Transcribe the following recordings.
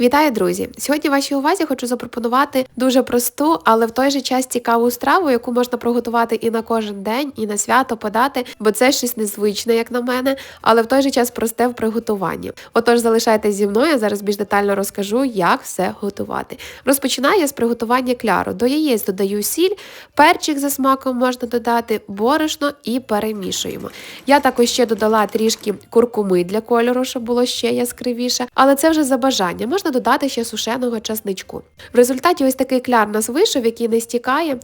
Вітаю, друзі! Сьогодні вашій увазі хочу запропонувати дуже просту, але в той же час цікаву страву, яку можна приготувати і на кожен день, і на свято подати, бо це щось незвичне, як на мене, але в той же час просте в приготуванні. Отож, залишайтесь зі мною, я зараз більш детально розкажу, як все готувати. Розпочинаю я з приготування кляру. До яєць додаю сіль, перчик за смаком можна додати, борошно і перемішуємо. Я також ще додала трішки куркуми для кольору, щоб було ще яскравіше, але це вже за бажання. Можна можна додати ще сушеного часничку. В результаті ось такий кляр нас вийшов, який не стікає.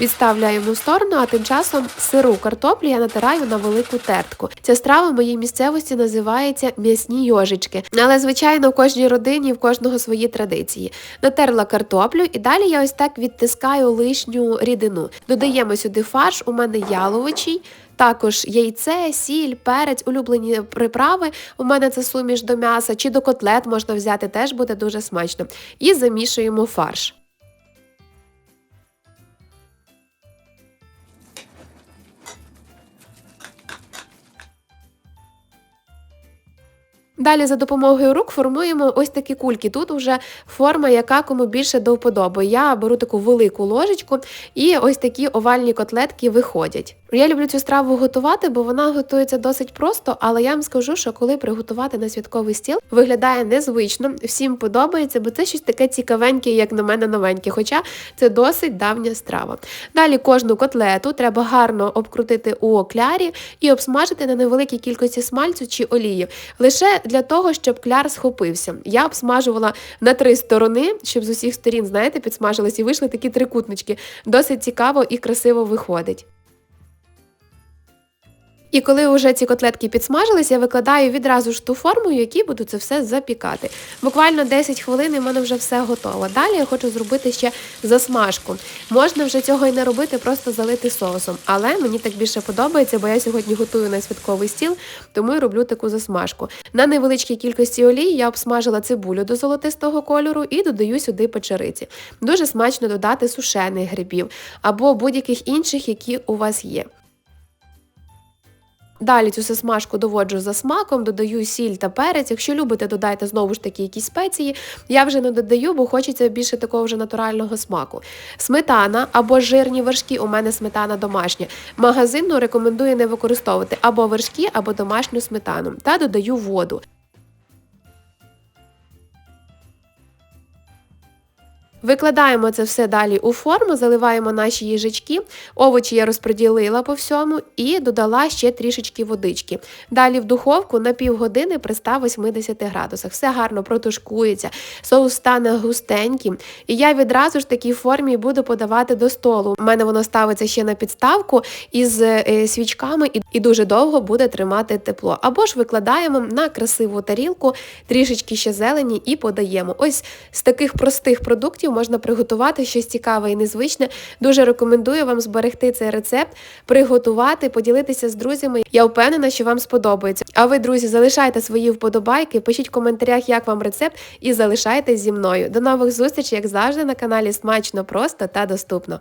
Відставляємо в сторону, а тим часом сиру картоплю я натираю на велику тертку. Ця страва в моїй місцевості називається м'ясні йожички. Але, звичайно, в кожній родині в кожного свої традиції. Натерла картоплю і далі я ось так відтискаю лишню рідину. Додаємо сюди фарш, у мене яловичий. Також яйце, сіль, перець, улюблені приправи. У мене це суміш до м'яса, чи до котлет можна взяти, теж буде дуже смачно. І замішуємо фарш. Далі за допомогою рук формуємо ось такі кульки. Тут вже форма, яка кому більше до вподоби. Я беру таку велику ложечку і ось такі овальні котлетки виходять. Я люблю цю страву готувати, бо вона готується досить просто, але я вам скажу, що коли приготувати на святковий стіл, виглядає незвично, всім подобається, бо це щось таке цікавеньке, як на мене новеньке, хоча це досить давня страва. Далі кожну котлету треба гарно обкрутити у оклярі і обсмажити на невеликій кількості смальцю чи олії. Лише для того, щоб кляр схопився. Я обсмажувала на три сторони, щоб з усіх сторін, знаєте, підсмажились і вийшли такі трикутнички. Досить цікаво і красиво виходить. І коли вже ці котлетки підсмажилися, я викладаю відразу ж ту форму, в якій буду це все запікати. Буквально 10 хвилин і в мене вже все готово. Далі я хочу зробити ще засмажку. Можна вже цього і не робити, просто залити соусом. Але мені так більше подобається, бо я сьогодні готую на святковий стіл, тому і роблю таку засмажку. На невеличкій кількості олії я обсмажила цибулю до золотистого кольору і додаю сюди печериці. Дуже смачно додати сушених грибів або будь-яких інших, які у вас є. Далі цю смажку доводжу за смаком, додаю сіль та перець. Якщо любите, додайте знову ж таки якісь спеції. Я вже не додаю, бо хочеться більше такого вже натурального смаку. Сметана або жирні вершки, у мене сметана домашня. Магазинну рекомендую не використовувати або вершки, або домашню сметану. Та додаю воду. Викладаємо це все далі у форму, заливаємо наші їжачки, овочі я розподілила по всьому і додала ще трішечки водички. Далі в духовку на півгодини при 180 градусах. Все гарно протушкується, соус стане густеньким. І я відразу ж такій формі буду подавати до столу. У мене воно ставиться ще на підставку із е, свічками і дуже довго буде тримати тепло. Або ж викладаємо на красиву тарілку, трішечки ще зелені і подаємо. Ось з таких простих продуктів можна приготувати щось цікаве і незвичне. Дуже рекомендую вам зберегти цей рецепт, приготувати, поділитися з друзями. Я впевнена, що вам сподобається. А ви, друзі, залишайте свої вподобайки, пишіть в коментарях, як вам рецепт, і залишайтесь зі мною. До нових зустрічей, як завжди, на каналі Смачно, просто та доступно.